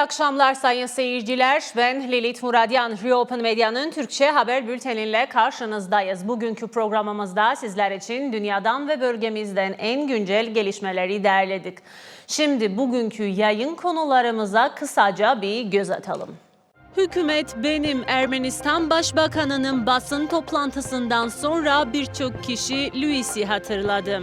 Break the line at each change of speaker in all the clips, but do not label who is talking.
Akşamlar sayın seyirciler. Ben Lilith Muradyan. Reopen Medya'nın Türkçe haber bülteniyle karşınızdayız. Bugünkü programımızda sizler için dünyadan ve bölgemizden en güncel gelişmeleri derledik. Şimdi bugünkü yayın konularımıza kısaca bir göz atalım. Hükümet benim Ermenistan Başbakanı'nın basın toplantısından sonra birçok kişi Luis'i hatırladı.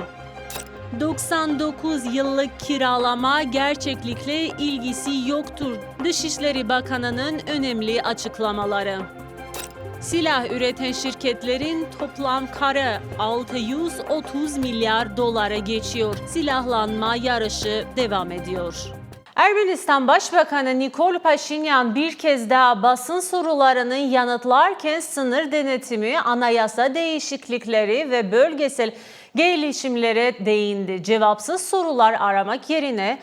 99 yıllık kiralama gerçeklikle ilgisi yoktur. Dışişleri Bakanı'nın önemli açıklamaları. Silah üreten şirketlerin toplam karı 630 milyar dolara geçiyor. Silahlanma yarışı devam ediyor. Ermenistan Başbakanı Nikol Paşinyan bir kez daha basın sorularını yanıtlarken sınır denetimi, anayasa değişiklikleri ve bölgesel gelişimlere değindi. Cevapsız sorular aramak yerine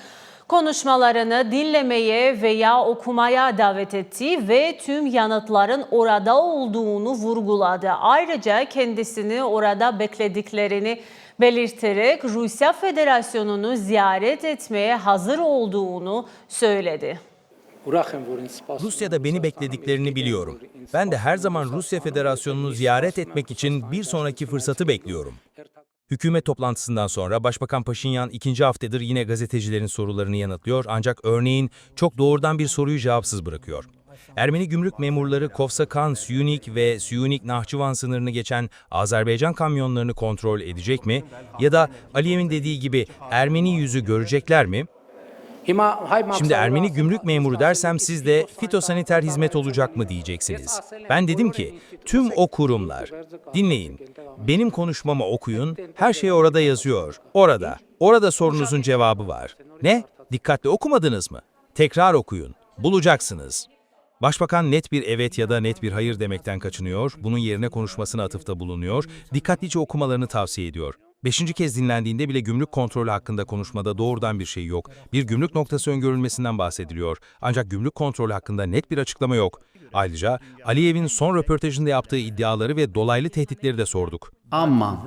konuşmalarını dinlemeye veya okumaya davet etti ve tüm yanıtların orada olduğunu vurguladı. Ayrıca kendisini orada beklediklerini belirterek Rusya Federasyonu'nu ziyaret etmeye hazır olduğunu söyledi.
Rusya'da beni beklediklerini biliyorum. Ben de her zaman Rusya Federasyonu'nu ziyaret etmek için bir sonraki fırsatı bekliyorum. Hükümet toplantısından sonra Başbakan Paşinyan ikinci haftadır yine gazetecilerin sorularını yanıtlıyor ancak örneğin çok doğrudan bir soruyu cevapsız bırakıyor. Ermeni gümrük memurları Kofsakan, Syunik ve Syunik Nahçıvan sınırını geçen Azerbaycan kamyonlarını kontrol edecek mi? Ya da Aliyev'in dediği gibi Ermeni yüzü görecekler mi? Şimdi Ermeni gümrük memuru dersem siz de fitosaniter hizmet olacak mı diyeceksiniz. Ben dedim ki tüm o kurumlar, dinleyin, benim konuşmamı okuyun, her şey orada yazıyor, orada, orada sorunuzun cevabı var. Ne? Dikkatli okumadınız mı? Tekrar okuyun, bulacaksınız. Başbakan net bir evet ya da net bir hayır demekten kaçınıyor, bunun yerine konuşmasına atıfta bulunuyor, dikkatlice okumalarını tavsiye ediyor. Beşinci kez dinlendiğinde bile gümrük kontrolü hakkında konuşmada doğrudan bir şey yok. Bir gümrük noktası öngörülmesinden bahsediliyor. Ancak gümrük kontrolü hakkında net bir açıklama yok. Ayrıca Aliyev'in son röportajında yaptığı iddiaları ve dolaylı tehditleri de sorduk.
Ama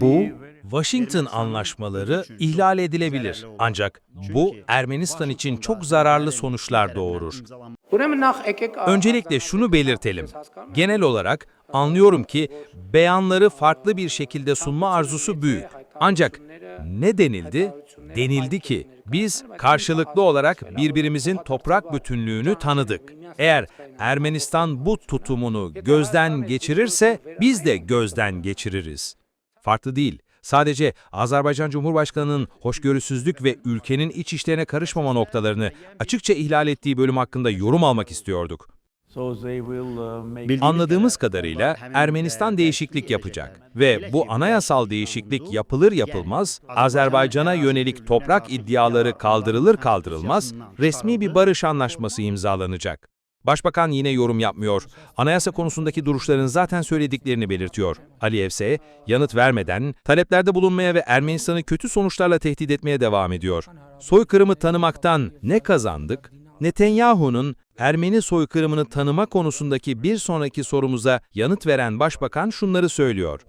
bu
Washington anlaşmaları ihlal edilebilir. Ancak bu Ermenistan için çok zararlı sonuçlar doğurur. Öncelikle şunu belirtelim. Genel olarak anlıyorum ki beyanları farklı bir şekilde sunma arzusu büyük. Ancak ne denildi? Denildi ki biz karşılıklı olarak birbirimizin toprak bütünlüğünü tanıdık. Eğer Ermenistan bu tutumunu gözden geçirirse biz de gözden geçiririz. Farklı değil. Sadece Azerbaycan Cumhurbaşkanı'nın hoşgörüsüzlük ve ülkenin iç işlerine karışmama noktalarını açıkça ihlal ettiği bölüm hakkında yorum almak istiyorduk. Anladığımız kadarıyla Ermenistan değişiklik yapacak ve bu anayasal değişiklik yapılır yapılmaz Azerbaycan'a yönelik toprak iddiaları kaldırılır kaldırılmaz resmi bir barış anlaşması imzalanacak. Başbakan yine yorum yapmıyor. Anayasa konusundaki duruşlarını zaten söylediklerini belirtiyor. Aliyev ise yanıt vermeden taleplerde bulunmaya ve Ermenistan'ı kötü sonuçlarla tehdit etmeye devam ediyor. Soykırımı tanımaktan ne kazandık? Netanyahu'nun Ermeni soykırımını tanıma konusundaki bir sonraki sorumuza yanıt veren başbakan şunları söylüyor.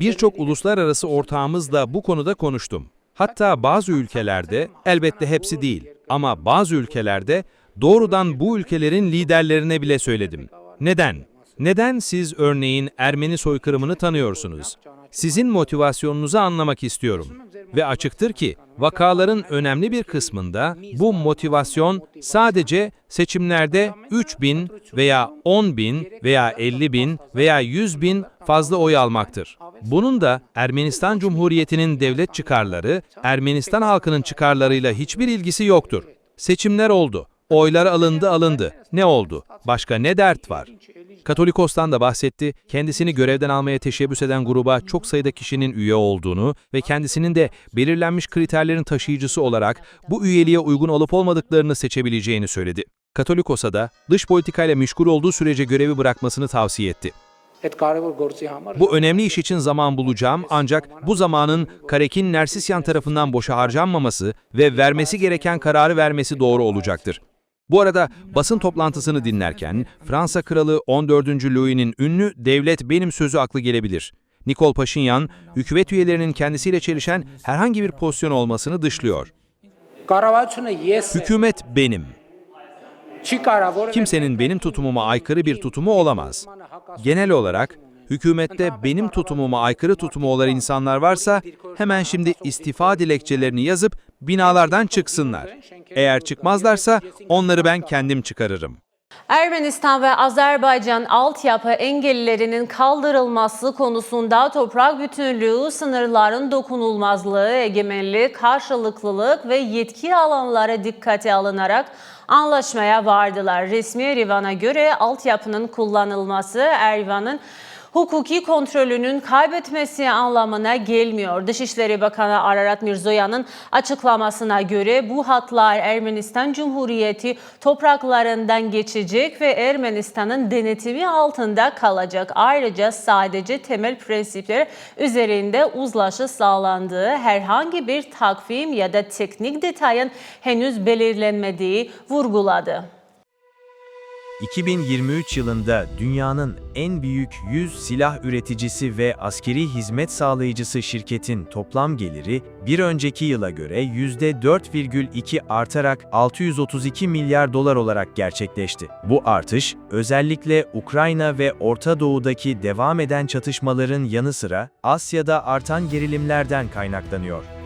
Birçok uluslararası ortağımızla bu konuda konuştum. Hatta bazı ülkelerde, elbette hepsi değil ama bazı ülkelerde doğrudan bu ülkelerin liderlerine bile söyledim. Neden? Neden siz örneğin Ermeni soykırımını tanıyorsunuz? Sizin motivasyonunuzu anlamak istiyorum. Ve açıktır ki vakaların önemli bir kısmında bu motivasyon sadece seçimlerde 3 bin veya 10 bin veya 50 bin veya 100 bin fazla oy almaktır. Bunun da Ermenistan Cumhuriyeti'nin devlet çıkarları, Ermenistan halkının çıkarlarıyla hiçbir ilgisi yoktur. Seçimler oldu. Oylar alındı alındı. Ne oldu? Başka ne dert var? Katolikos'tan da bahsetti, kendisini görevden almaya teşebbüs eden gruba çok sayıda kişinin üye olduğunu ve kendisinin de belirlenmiş kriterlerin taşıyıcısı olarak bu üyeliğe uygun olup olmadıklarını seçebileceğini söyledi. Katolikos'a da dış politikayla meşgul olduğu sürece görevi bırakmasını tavsiye etti. Bu önemli iş için zaman bulacağım ancak bu zamanın Karekin Nersisyan tarafından boşa harcanmaması ve vermesi gereken kararı vermesi doğru olacaktır. Bu arada basın toplantısını dinlerken Fransa Kralı 14. Louis'nin ünlü devlet benim sözü aklı gelebilir. Nikol Paşinyan, hükümet üyelerinin kendisiyle çelişen herhangi bir pozisyon olmasını dışlıyor. Hükümet benim. Kimsenin benim tutumuma aykırı bir tutumu olamaz. Genel olarak hükümette benim tutumuma aykırı tutumu olan insanlar varsa hemen şimdi istifa dilekçelerini yazıp binalardan çıksınlar. Eğer çıkmazlarsa onları ben kendim çıkarırım.
Ermenistan ve Azerbaycan altyapı engellerinin kaldırılması konusunda toprak bütünlüğü, sınırların dokunulmazlığı, egemenlik, karşılıklılık ve yetki alanları dikkate alınarak anlaşmaya vardılar. Resmi Erivan'a göre altyapının kullanılması Erivan'ın hukuki kontrolünün kaybetmesi anlamına gelmiyor. Dışişleri Bakanı Ararat Mirzoyan'ın açıklamasına göre bu hatlar Ermenistan Cumhuriyeti topraklarından geçecek ve Ermenistan'ın denetimi altında kalacak. Ayrıca sadece temel prensipler üzerinde uzlaşı sağlandığı herhangi bir takvim ya da teknik detayın henüz belirlenmediği vurguladı.
2023 yılında dünyanın en büyük 100 silah üreticisi ve askeri hizmet sağlayıcısı şirketin toplam geliri bir önceki yıla göre %4,2 artarak 632 milyar dolar olarak gerçekleşti. Bu artış özellikle Ukrayna ve Orta Doğu'daki devam eden çatışmaların yanı sıra Asya'da artan gerilimlerden kaynaklanıyor.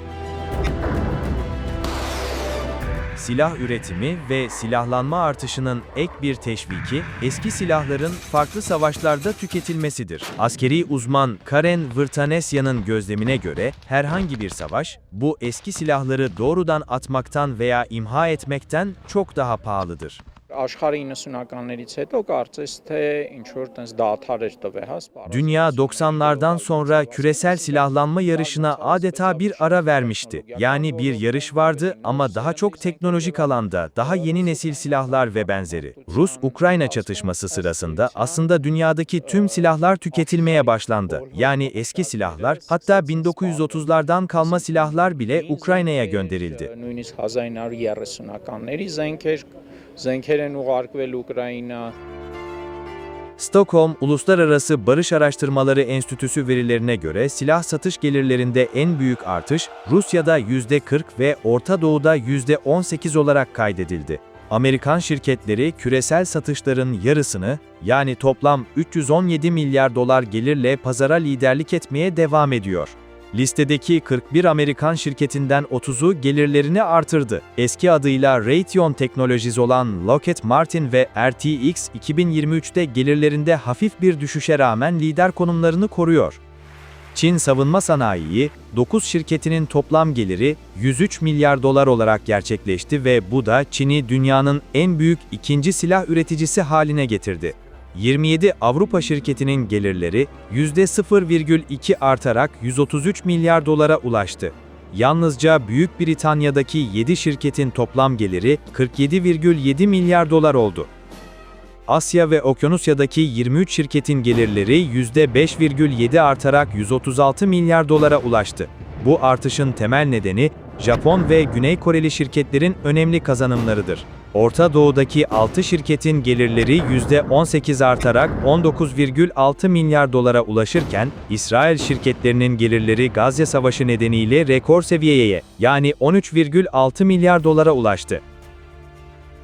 Silah üretimi ve silahlanma artışının ek bir teşviki, eski silahların farklı savaşlarda tüketilmesidir. Askeri uzman Karen Vrtanesyan'ın gözlemine göre herhangi bir savaş, bu eski silahları doğrudan atmaktan veya imha etmekten çok daha pahalıdır.
աշխարհի 90-ականներից հետո կարծես թե ինչ որ տես դաթար էր տվել, հա, սպառ։
Dünya 90'lardan sonra küresel silahlanma yarışına adeta bir ara vermişti. Yani bir yarış vardı ama daha çok teknolojik alanda, daha yeni nesil silahlar ve benzeri. Rus-Ukrayna çatışması sırasında aslında dünyadaki tüm silahlar tüketilmeye başlandı. Yani eski silahlar, hatta 1930'lardan kalma silahlar bile Ukrayna'ya gönderildi.
Նույնիսկ 1930-ականների զենքեր զենքեր են ուղարկվել Ուկրաինա։
Stockholm Uluslararası Barış Araştırmaları Enstitüsü verilerine göre silah satış gelirlerinde en büyük artış Rusya'da %40 ve Orta Doğu'da %18 olarak kaydedildi. Amerikan şirketleri küresel satışların yarısını, yani toplam 317 milyar dolar gelirle pazara liderlik etmeye devam ediyor. Listedeki 41 Amerikan şirketinden 30'u gelirlerini artırdı. Eski adıyla Raytheon Technologies olan Lockheed Martin ve RTX 2023'te gelirlerinde hafif bir düşüşe rağmen lider konumlarını koruyor. Çin savunma sanayiyi, 9 şirketinin toplam geliri 103 milyar dolar olarak gerçekleşti ve bu da Çin'i dünyanın en büyük ikinci silah üreticisi haline getirdi. 27 Avrupa şirketinin gelirleri %0,2 artarak 133 milyar dolara ulaştı. Yalnızca Büyük Britanya'daki 7 şirketin toplam geliri 47,7 milyar dolar oldu. Asya ve Okyanusya'daki 23 şirketin gelirleri %5,7 artarak 136 milyar dolara ulaştı. Bu artışın temel nedeni Japon ve Güney Koreli şirketlerin önemli kazanımlarıdır. Orta Doğu'daki 6 şirketin gelirleri %18 artarak 19,6 milyar dolara ulaşırken, İsrail şirketlerinin gelirleri Gazze Savaşı nedeniyle rekor seviyeye yani 13,6 milyar dolara ulaştı.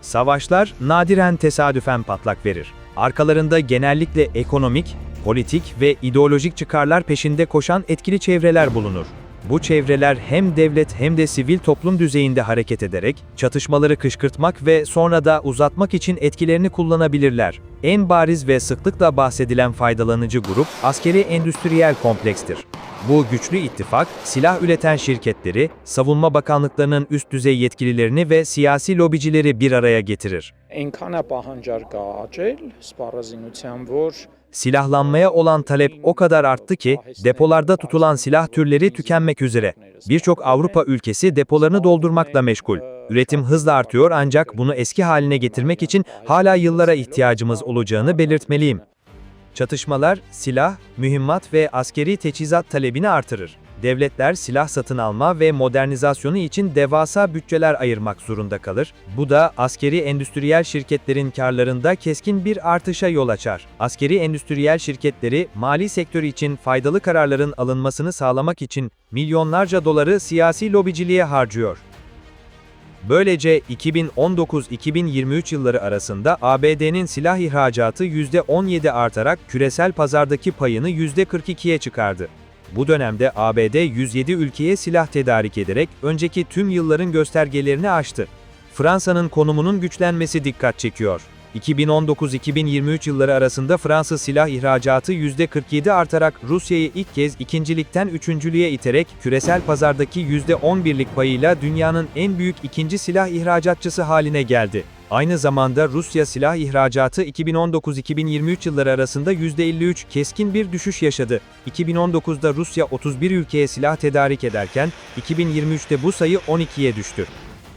Savaşlar nadiren tesadüfen patlak verir. Arkalarında genellikle ekonomik, politik ve ideolojik çıkarlar peşinde koşan etkili çevreler bulunur. Bu çevreler hem devlet hem de sivil toplum düzeyinde hareket ederek çatışmaları kışkırtmak ve sonra da uzatmak için etkilerini kullanabilirler. En bariz ve sıklıkla bahsedilen faydalanıcı grup askeri endüstriyel komplekstir. Bu güçlü ittifak, silah üreten şirketleri, savunma bakanlıklarının üst düzey yetkililerini ve siyasi lobicileri bir araya getirir.
Այնքան է պահանջար կա աճել սպառազինության, որ
Silahlanmaya olan talep o kadar arttı ki, depolarda tutulan silah türleri tükenmek üzere. Birçok Avrupa ülkesi depolarını doldurmakla meşgul. Üretim hızla artıyor ancak bunu eski haline getirmek için hala yıllara ihtiyacımız olacağını belirtmeliyim. Çatışmalar, silah, mühimmat ve askeri teçhizat talebini artırır. Devletler silah satın alma ve modernizasyonu için devasa bütçeler ayırmak zorunda kalır. Bu da askeri endüstriyel şirketlerin karlarında keskin bir artışa yol açar. Askeri endüstriyel şirketleri mali sektör için faydalı kararların alınmasını sağlamak için milyonlarca doları siyasi lobiciliğe harcıyor. Böylece 2019-2023 yılları arasında ABD'nin silah ihracatı %17 artarak küresel pazardaki payını %42'ye çıkardı. Bu dönemde ABD 107 ülkeye silah tedarik ederek önceki tüm yılların göstergelerini aştı. Fransa'nın konumunun güçlenmesi dikkat çekiyor. 2019-2023 yılları arasında Fransız silah ihracatı %47 artarak Rusya'yı ilk kez ikincilikten üçüncülüğe iterek küresel pazardaki %11'lik payıyla dünyanın en büyük ikinci silah ihracatçısı haline geldi. Aynı zamanda Rusya silah ihracatı 2019-2023 yılları arasında %53 keskin bir düşüş yaşadı. 2019'da Rusya 31 ülkeye silah tedarik ederken 2023'te bu sayı 12'ye düştü.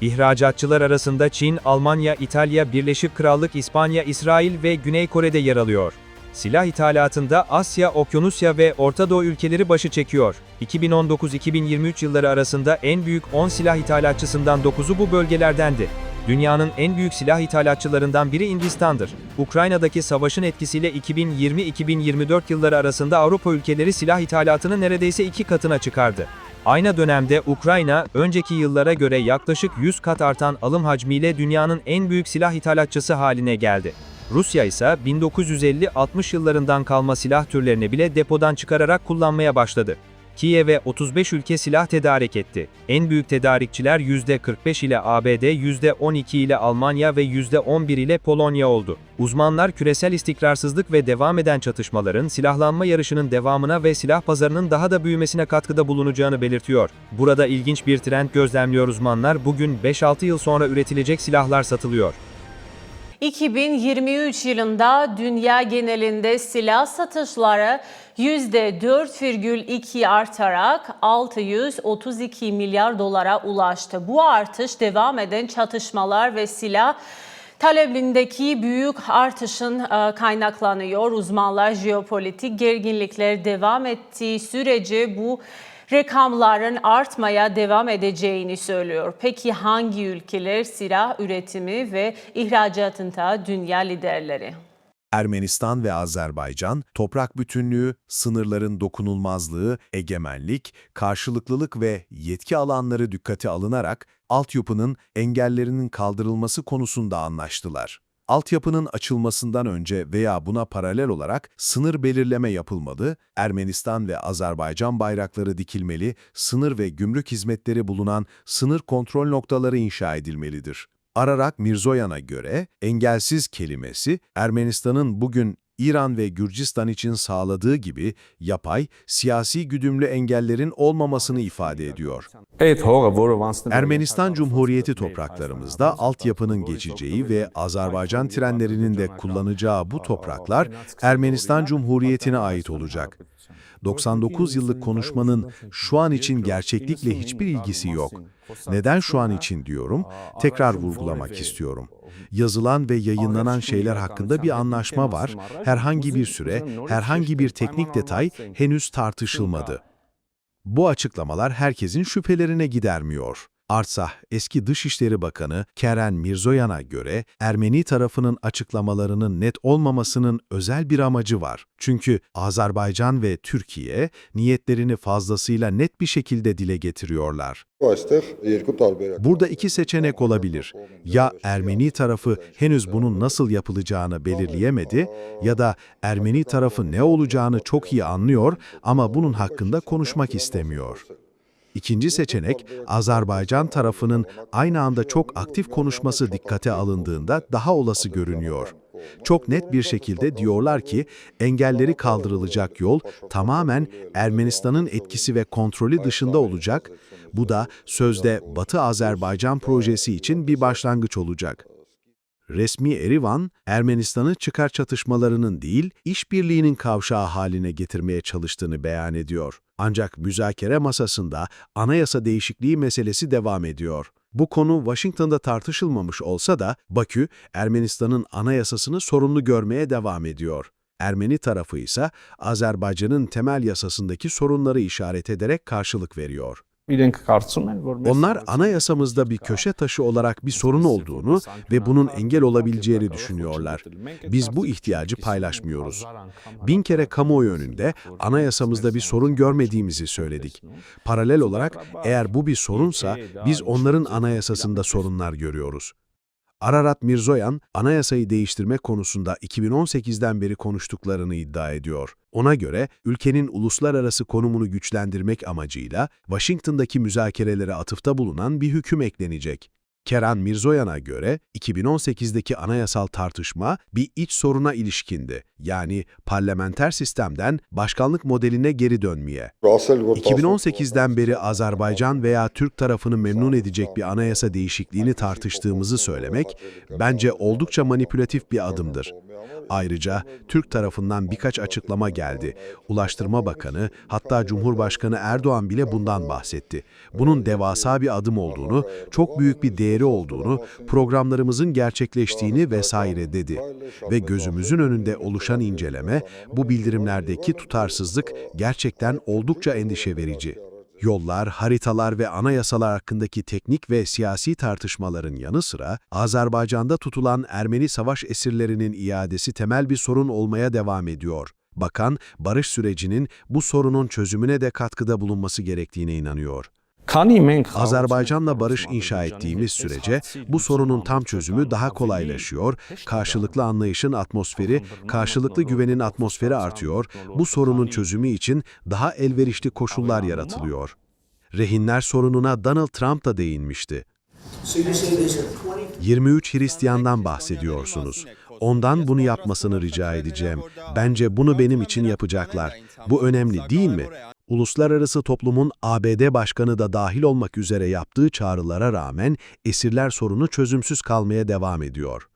İhracatçılar arasında Çin, Almanya, İtalya, Birleşik Krallık, İspanya, İsrail ve Güney Kore'de yer alıyor. Silah ithalatında Asya, Okyanusya ve Orta Doğu ülkeleri başı çekiyor. 2019-2023 yılları arasında en büyük 10 silah ithalatçısından 9'u bu bölgelerdendi. Dünyanın en büyük silah ithalatçılarından biri Hindistan'dır. Ukrayna'daki savaşın etkisiyle 2020-2024 yılları arasında Avrupa ülkeleri silah ithalatını neredeyse iki katına çıkardı. Aynı dönemde Ukrayna, önceki yıllara göre yaklaşık 100 kat artan alım hacmiyle dünyanın en büyük silah ithalatçısı haline geldi. Rusya ise 1950-60 yıllarından kalma silah türlerini bile depodan çıkararak kullanmaya başladı. Kiev'e 35 ülke silah tedarik etti. En büyük tedarikçiler %45 ile ABD, %12 ile Almanya ve %11 ile Polonya oldu. Uzmanlar küresel istikrarsızlık ve devam eden çatışmaların silahlanma yarışının devamına ve silah pazarının daha da büyümesine katkıda bulunacağını belirtiyor. Burada ilginç bir trend gözlemliyor uzmanlar. Bugün 5-6 yıl sonra üretilecek silahlar satılıyor.
2023 yılında dünya genelinde silah satışları %4,2 artarak 632 milyar dolara ulaştı. Bu artış devam eden çatışmalar ve silah talebindeki büyük artışın e, kaynaklanıyor. Uzmanlar jeopolitik gerginlikler devam ettiği sürece bu rakamların artmaya devam edeceğini söylüyor. Peki hangi ülkeler silah üretimi ve ihracatında dünya liderleri?
Ermenistan ve Azerbaycan, toprak bütünlüğü, sınırların dokunulmazlığı, egemenlik, karşılıklılık ve yetki alanları dikkate alınarak altyapının engellerinin kaldırılması konusunda anlaştılar. Altyapının açılmasından önce veya buna paralel olarak sınır belirleme yapılmalı, Ermenistan ve Azerbaycan bayrakları dikilmeli, sınır ve gümrük hizmetleri bulunan sınır kontrol noktaları inşa edilmelidir. Ararak Mirzoyan'a göre engelsiz kelimesi Ermenistan'ın bugün İran ve Gürcistan için sağladığı gibi yapay, siyasi güdümlü engellerin olmamasını ifade ediyor. Ermenistan Cumhuriyeti topraklarımızda altyapının geçeceği ve Azerbaycan trenlerinin de kullanacağı bu topraklar Ermenistan Cumhuriyeti'ne ait olacak. 99 yıllık konuşmanın şu an için gerçeklikle hiçbir ilgisi yok. Neden şu an için diyorum? Tekrar vurgulamak istiyorum. Yazılan ve yayınlanan şeyler hakkında bir anlaşma var. Herhangi bir süre, herhangi bir teknik detay henüz tartışılmadı. Bu açıklamalar herkesin şüphelerine gidermiyor. Artsah, eski Dışişleri Bakanı Keren Mirzoyan'a göre Ermeni tarafının açıklamalarının net olmamasının özel bir amacı var. Çünkü Azerbaycan ve Türkiye niyetlerini fazlasıyla net bir şekilde dile getiriyorlar. Burada iki seçenek olabilir. Ya Ermeni tarafı henüz bunun nasıl yapılacağını belirleyemedi ya da Ermeni tarafı ne olacağını çok iyi anlıyor ama bunun hakkında konuşmak istemiyor. İkinci seçenek, Azerbaycan tarafının aynı anda çok aktif konuşması dikkate alındığında daha olası görünüyor. Çok net bir şekilde diyorlar ki, engelleri kaldırılacak yol tamamen Ermenistan'ın etkisi ve kontrolü dışında olacak. Bu da sözde Batı Azerbaycan projesi için bir başlangıç olacak. Resmi Erivan, Ermenistan'ı çıkar çatışmalarının değil, işbirliğinin kavşağı haline getirmeye çalıştığını beyan ediyor. Ancak müzakere masasında anayasa değişikliği meselesi devam ediyor. Bu konu Washington'da tartışılmamış olsa da Bakü, Ermenistan'ın anayasasını sorunlu görmeye devam ediyor. Ermeni tarafı ise Azerbaycan'ın temel yasasındaki sorunları işaret ederek karşılık veriyor. Onlar anayasamızda bir köşe taşı olarak bir sorun olduğunu ve bunun engel olabileceğini düşünüyorlar. Biz bu ihtiyacı paylaşmıyoruz. Bin kere kamuoyu önünde anayasamızda bir sorun görmediğimizi söyledik. Paralel olarak eğer bu bir sorunsa biz onların anayasasında sorunlar görüyoruz. Ararat Mirzoyan, anayasayı değiştirme konusunda 2018'den beri konuştuklarını iddia ediyor. Ona göre ülkenin uluslararası konumunu güçlendirmek amacıyla Washington'daki müzakerelere atıfta bulunan bir hüküm eklenecek. Keran Mirzoyan'a göre 2018'deki anayasal tartışma bir iç soruna ilişkindi. Yani parlamenter sistemden başkanlık modeline geri dönmeye. 2018'den beri Azerbaycan veya Türk tarafını memnun edecek bir anayasa değişikliğini tartıştığımızı söylemek bence oldukça manipülatif bir adımdır. Ayrıca Türk tarafından birkaç açıklama geldi. Ulaştırma Bakanı, hatta Cumhurbaşkanı Erdoğan bile bundan bahsetti. Bunun devasa bir adım olduğunu, çok büyük bir değeri olduğunu, programlarımızın gerçekleştiğini vesaire dedi. Ve gözümüzün önünde oluşan inceleme, bu bildirimlerdeki tutarsızlık gerçekten oldukça endişe verici. Yollar, haritalar ve anayasalar hakkındaki teknik ve siyasi tartışmaların yanı sıra, Azerbaycan'da tutulan Ermeni savaş esirlerinin iadesi temel bir sorun olmaya devam ediyor. Bakan, barış sürecinin bu sorunun çözümüne de katkıda bulunması gerektiğine inanıyor. Azerbaycan'la barış inşa ettiğimiz sürece bu sorunun tam çözümü daha kolaylaşıyor, karşılıklı anlayışın atmosferi, karşılıklı güvenin atmosferi artıyor, bu sorunun çözümü için daha elverişli koşullar yaratılıyor. Rehinler sorununa Donald Trump da değinmişti. 23 Hristiyan'dan bahsediyorsunuz. Ondan bunu yapmasını rica edeceğim. Bence bunu benim için yapacaklar. Bu önemli değil mi? uluslararası toplumun ABD Başkanı da dahil olmak üzere yaptığı çağrılara rağmen esirler sorunu çözümsüz kalmaya devam ediyor.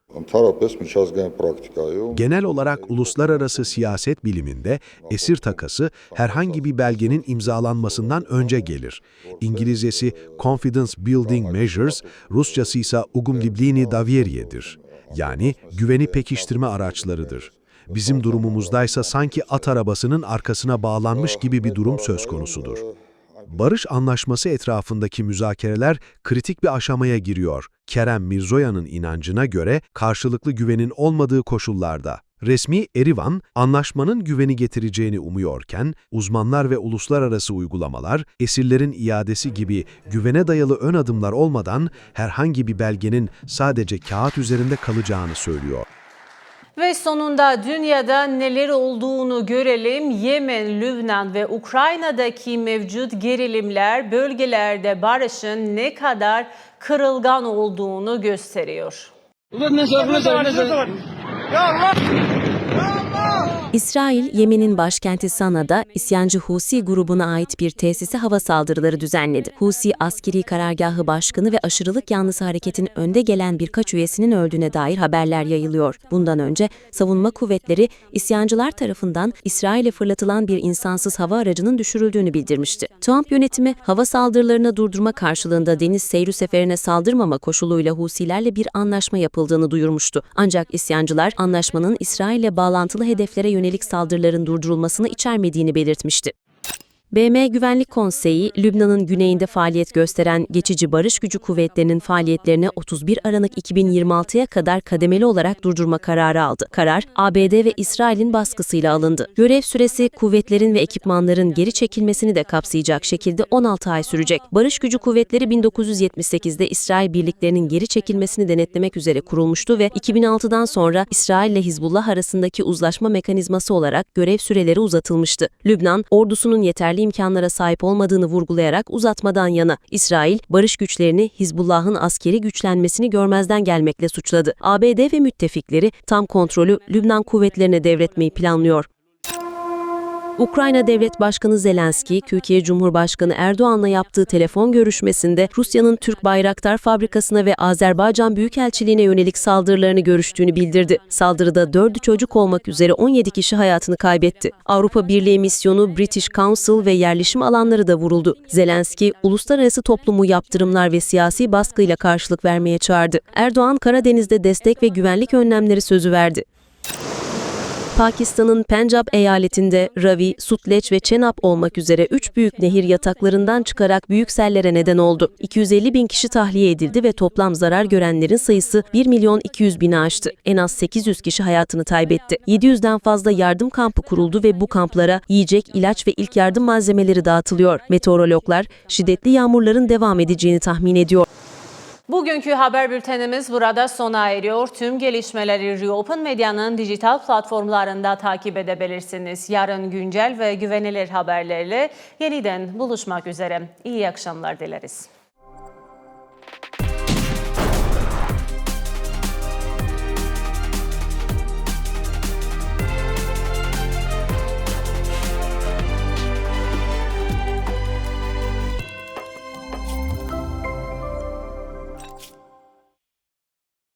Genel olarak uluslararası siyaset biliminde esir takası herhangi bir belgenin imzalanmasından önce gelir. İngilizcesi Confidence Building Measures, Rusçası ise Ugumliblini Davierie'dir. Yani güveni pekiştirme araçlarıdır. Bizim durumumuzdaysa sanki at arabasının arkasına bağlanmış gibi bir durum söz konusudur. Barış anlaşması etrafındaki müzakereler kritik bir aşamaya giriyor. Kerem Mirzoyan'ın inancına göre karşılıklı güvenin olmadığı koşullarda. Resmi Erivan, anlaşmanın güveni getireceğini umuyorken, uzmanlar ve uluslararası uygulamalar, esirlerin iadesi gibi güvene dayalı ön adımlar olmadan herhangi bir belgenin sadece kağıt üzerinde kalacağını söylüyor.
Ve sonunda dünyada neler olduğunu görelim. Yemen, Lübnan ve Ukrayna'daki mevcut gerilimler bölgelerde barışın ne kadar kırılgan olduğunu gösteriyor.
İsrail, Yemen'in başkenti Sana'da isyancı Husi grubuna ait bir tesise hava saldırıları düzenledi. Husi askeri karargahı başkanı ve aşırılık yanlısı hareketin önde gelen birkaç üyesinin öldüğüne dair haberler yayılıyor. Bundan önce savunma kuvvetleri isyancılar tarafından İsrail'e fırlatılan bir insansız hava aracının düşürüldüğünü bildirmişti. Trump yönetimi hava saldırılarını durdurma karşılığında deniz seyri seferine saldırmama koşuluyla Husilerle bir anlaşma yapıldığını duyurmuştu. Ancak isyancılar anlaşmanın İsrail'le bağlantılı hedeflere yönelik saldırıların durdurulmasını içermediğini belirtmişti. BM Güvenlik Konseyi, Lübnan'ın güneyinde faaliyet gösteren geçici barış gücü kuvvetlerinin faaliyetlerini 31 Aralık 2026'ya kadar kademeli olarak durdurma kararı aldı. Karar, ABD ve İsrail'in baskısıyla alındı. Görev süresi kuvvetlerin ve ekipmanların geri çekilmesini de kapsayacak şekilde 16 ay sürecek. Barış gücü kuvvetleri 1978'de İsrail birliklerinin geri çekilmesini denetlemek üzere kurulmuştu ve 2006'dan sonra İsrail ile Hizbullah arasındaki uzlaşma mekanizması olarak görev süreleri uzatılmıştı. Lübnan, ordusunun yeterli imkanlara sahip olmadığını vurgulayarak uzatmadan yana, İsrail, barış güçlerini Hizbullah'ın askeri güçlenmesini görmezden gelmekle suçladı. ABD ve müttefikleri tam kontrolü Lübnan kuvvetlerine devretmeyi planlıyor. Ukrayna Devlet Başkanı Zelenski, Türkiye Cumhurbaşkanı Erdoğan'la yaptığı telefon görüşmesinde Rusya'nın Türk Bayraktar Fabrikası'na ve Azerbaycan Büyükelçiliğine yönelik saldırılarını görüştüğünü bildirdi. Saldırıda 4'ü çocuk olmak üzere 17 kişi hayatını kaybetti. Avrupa Birliği misyonu British Council ve yerleşim alanları da vuruldu. Zelenski, uluslararası toplumu yaptırımlar ve siyasi baskıyla karşılık vermeye çağırdı. Erdoğan, Karadeniz'de destek ve güvenlik önlemleri sözü verdi. Pakistan'ın Pencap eyaletinde Ravi, Sutleç ve Chenab olmak üzere üç büyük nehir yataklarından çıkarak büyük sellere neden oldu. 250 bin kişi tahliye edildi ve toplam zarar görenlerin sayısı 1 milyon 200 bini aştı. En az 800 kişi hayatını kaybetti. 700'den fazla yardım kampı kuruldu ve bu kamplara yiyecek, ilaç ve ilk yardım malzemeleri dağıtılıyor. Meteorologlar şiddetli yağmurların devam edeceğini tahmin ediyor.
Bugünkü haber bültenimiz burada sona eriyor. Tüm gelişmeleri Reopen Medya'nın dijital platformlarında takip edebilirsiniz. Yarın güncel ve güvenilir haberlerle yeniden buluşmak üzere. İyi akşamlar dileriz.